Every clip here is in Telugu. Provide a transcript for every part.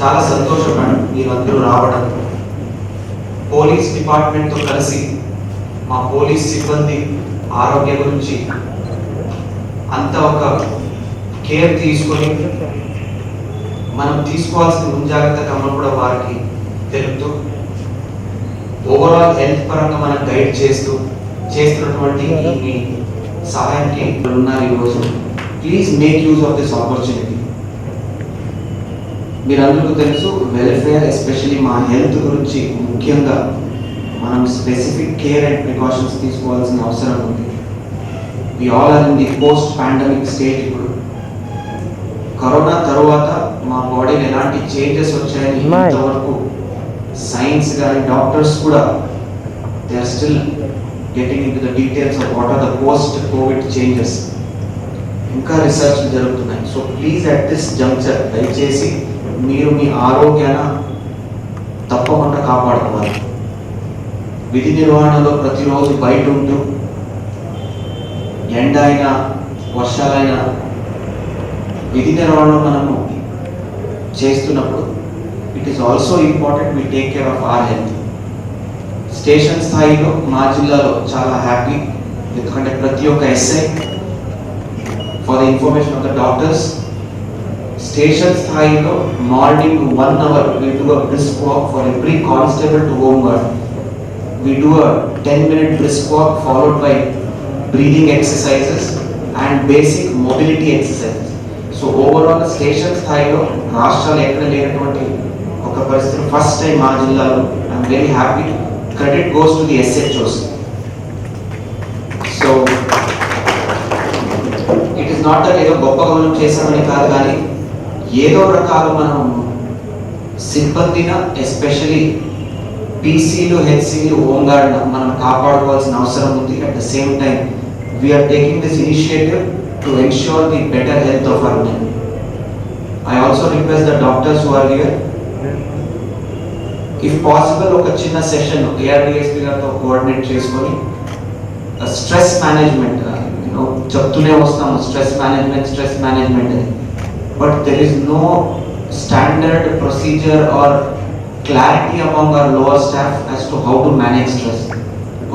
చాలా సంతోషపడ్డాను మీరందరూ రావడం. పోలీస్ డిపార్ట్మెంట్తో కలిసి మా పోలీస్ సిబ్బంది ఆరోగ్యం గురించి అంత ఒక కేర్ తీసుకొని మనం తీసుకోవాల్సిన ముంజాగ్రత్త క్రమం కూడా వారికి తెలుపుతూ ఓవరాల్ హెల్త్ పరంగా మనం గైడ్ చేస్తూ చేస్తున్నటువంటి మీ సహాయానికి ఉన్నారు ఈరోజు please make use of this opportunity మీరందరికీ తెలుసు వెల్ఫేర్ ఎస్పెషల్లీ మా హెల్త్ గురించి ముఖ్యంగా మనం స్పెసిఫిక్ కేర్ అండ్ ప్రికాషన్స్ తీసుకోవాల్సిన అవసరం ఉంది. We all are in the post pandemic state ఇప్పుడు. కరోనా తర్వాత మా బాడీలో ఎలాంటి చేంజెస్ వచ్చాయని. ఇంతవరకు సైన్స్ కానీ డాక్టర్స్ కూడా they are still getting into the details of what are the post covid changes ఇంకా రీసెర్చ్ జరుగుతున్నాయి. So please at this juncture దయచేసి మీరు మీ ఆరోగ్యాన తప్పకుండా కాపాడుకోవాలి. విధి నిర్వహణలో ప్రతిరోజు బయట ఉంటూ ఎండ అయినా వర్షాలైనా విధి నిర్వహణ మనము చేస్తున్నప్పుడు it is also important we take care of our health station స్థాయిలో మా జిల్లాలో చాలా హ్యాపీ ఎందుకంటే ప్రతి ఒక్క SI for the information of the doctors station స్థాయిలో morning one hour we do a brisk walk for every constable to home guard we do a 10 minute brisk walk followed by breathing exercises and basic mobility exercises. So overall station స్థాయిలో రాష్ట్రాలు ఎక్కడ లేనటువంటి ఒక పరిస్థితి ఫస్ట్ టైం మా జిల్లాలో I'm very happy credit goes to the SHOs so it is not that ఏదో గొప్ప మనం చేశామని కాదు కానీ ఏదో రకాల మనం సిబ్బందిన ఎస్పెషలీ పీసీలు హెచ్సీలు హోంగార్డ్ మనం కాపాడుకోవాల్సిన అవసరం ఉంది. At the same time we're taking this initiative to ensure the better health of our men I also request the doctors who are here if possible ఒక చిన్న సెషన్ ఏఆర్డిఎస్పీ గారితో కోఆర్డినేట్ చేసుకొని స్ట్రెస్ మేనేజ్మెంట్ యూనో చెప్తూనే వస్తాము. స్ట్రెస్ మేనేజ్మెంట్ స్ట్రెస్ మేనేజ్మెంట్ అని. but there is no standard procedure or clarity among our lower staff as to how to manage stress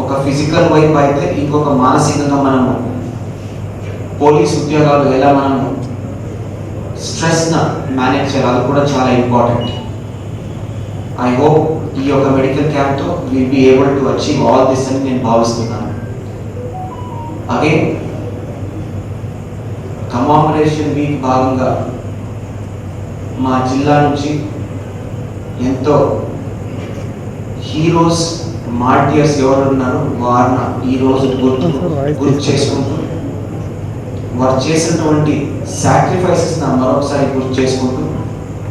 ఒక ఫిజికల్ వైపు అయితే ఇంకొక మానసికంగా మనము పోలీస్ ఉద్యోగాలు ఎలా మనము స్ట్రెస్ను మేనేజ్ చేయాలి అది కూడా చాలా ఇంపార్టెంట్ ఐ హోప్ ఈ యొక్క medical క్యాంప్తో will be able to achieve all this అని నేను భావిస్తున్నాను అగైన్ కమామరేషన్ వీక్ భాగంగా మా జిల్లా నుంచి ఎంతో హీరోస్ మార్టియర్స్ ఎవరు ఉన్నారు వారిని ఈ రోజు గుర్తు గుర్తు చేసుకుంటూ వారు చేసినటువంటి సాక్రిఫైసెస్ నా మరొకసారి గుర్తు చేసుకుంటూ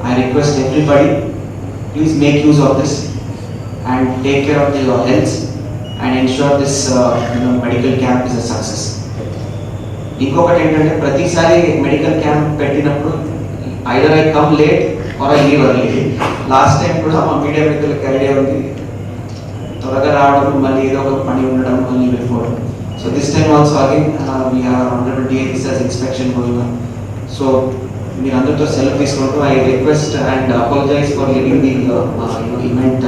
I request everybody please make use of this and take care of your health and ensure this medical camp is a success ఇంకొకటి ఏంటంటే ప్రతిసారి మెడికల్ క్యాంప్ పెట్టినప్పుడు either I come late or I leave early last time కూడా మా మీడియా మిత్రులకు ఐడియా ఉంది. త్వరగా రావడం మళ్ళీ ఏదో ఒక పని ఉండడం మళ్ళీ వెళ్ళిపోవడం so this time also again we have hundred research inspection going on so మీరు అందరితో సెల్ఫ్ తీసుకుంటూ I request and apologise for leaving the event